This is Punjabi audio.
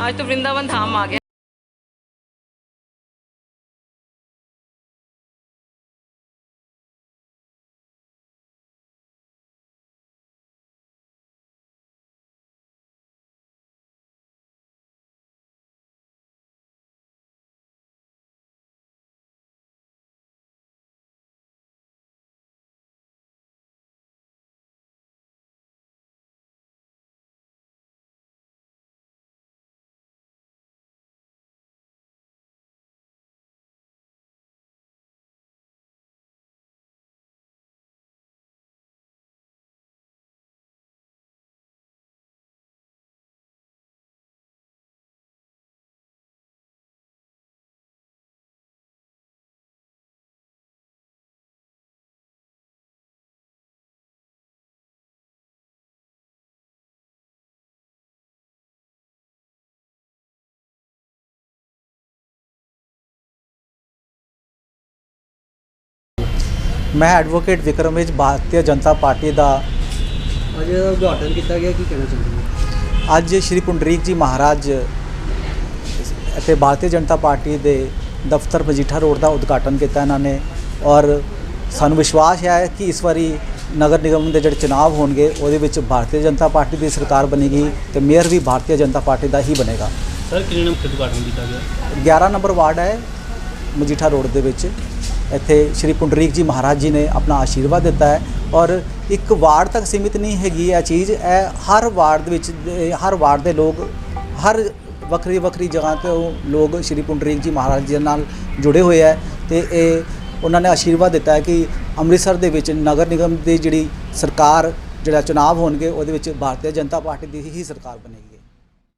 आज तो वृंदावन धाम आ गया ਮੈਂ ਐਡਵੋਕੇਟ ਵਿਕਰਮੇਜ ਭਾਰਤੀ ਜਨਤਾ ਪਾਰਟੀ ਦਾ। ਅੱਜ ਉਦਘਾਟਨ ਕੀਤਾ ਗਿਆ ਕੀ ਕਹਿਣਾ ਚਾਹੁੰਦੇ ਹੋ? ਅੱਜ ਸ਼੍ਰੀ ਪੁੰਡਰੀਕ ਜੀ ਮਹਾਰਾਜ ਅਤੇ ਭਾਰਤੀ ਜਨਤਾ ਪਾਰਟੀ ਦੇ ਦਫ਼ਤਰ ਮਜੀਠਾ ਰੋਡ ਦਾ ਉਦਘਾਟਨ ਕੀਤਾ ਇਹਨਾਂ ਨੇ ਔਰ ਸਾਨੂੰ ਵਿਸ਼ਵਾਸ ਹੈ ਕਿ ਇਸ ਵਾਰੀ ਨਗਰ ਨਿਗਮ ਦੇ ਜਿਹੜੇ ਚੁਣਾਵ ਹੋਣਗੇ ਉਹਦੇ ਵਿੱਚ ਭਾਰਤੀ ਜਨਤਾ ਪਾਰਟੀ ਦੀ ਸਰਕਾਰ ਬਣੇਗੀ ਤੇ ਮੇਅਰ ਵੀ ਭਾਰਤੀ ਜਨਤਾ ਪਾਰਟੀ ਦਾ ਹੀ ਬਣੇਗਾ। ਸਰ ਕਿੰਨੇ ਨੰਬਰ ਉਦਘਾਟਨ ਕੀਤਾ ਗਿਆ? 11 ਨੰਬਰ ਵਾਰਡ ਹੈ ਮਜੀਠਾ ਰੋਡ ਦੇ ਵਿੱਚ। ਇੱਥੇ ਸ਼੍ਰੀ ਪੁੰਡਰੀਕ ਜੀ ਮਹਾਰਾਜ ਜੀ ਨੇ ਆਪਣਾ ਆਸ਼ੀਰਵਾਦ ਦਿੱਤਾ ਹੈ ਔਰ ਇੱਕ ਵਾਰਡ ਤੱਕ ਸੀਮਿਤ ਨਹੀਂ ਹੈਗੀ ਇਹ ਚੀਜ਼, ਇਹ ਹਰ ਵਾਰਡ ਦੇ ਵਿੱਚ ਹਰ ਵਾਰਡ ਦੇ ਲੋਕ, ਹਰ ਵੱਖਰੀ ਵੱਖਰੀ ਜਗ੍ਹਾ ਤੋਂ ਲੋਕ ਸ਼੍ਰੀ ਪੁੰਡਰੀਕ ਜੀ ਮਹਾਰਾਜ ਜੀ ਨਾਲ ਜੁੜੇ ਹੋਏ ਹੈ ਤੇ ਇਹ ਉਹਨਾਂ ਨੇ ਆਸ਼ੀਰਵਾਦ ਦਿੱਤਾ ਹੈ ਕਿ ਅੰਮ੍ਰਿਤਸਰ ਦੇ ਵਿੱਚ ਨਗਰ ਨਿਗਮ ਦੀ ਜਿਹੜੀ ਸਰਕਾਰ, ਜਿਹੜਾ ਚੁਣਾਵ ਹੋਣਗੇ ਉਹਦੇ ਵਿੱਚ ਭਾਰਤੀ ਜਨਤਾ ਪਾਰਟੀ ਦੀ ਹੀ ਸਰਕਾਰ ਬਣੇਗੀ।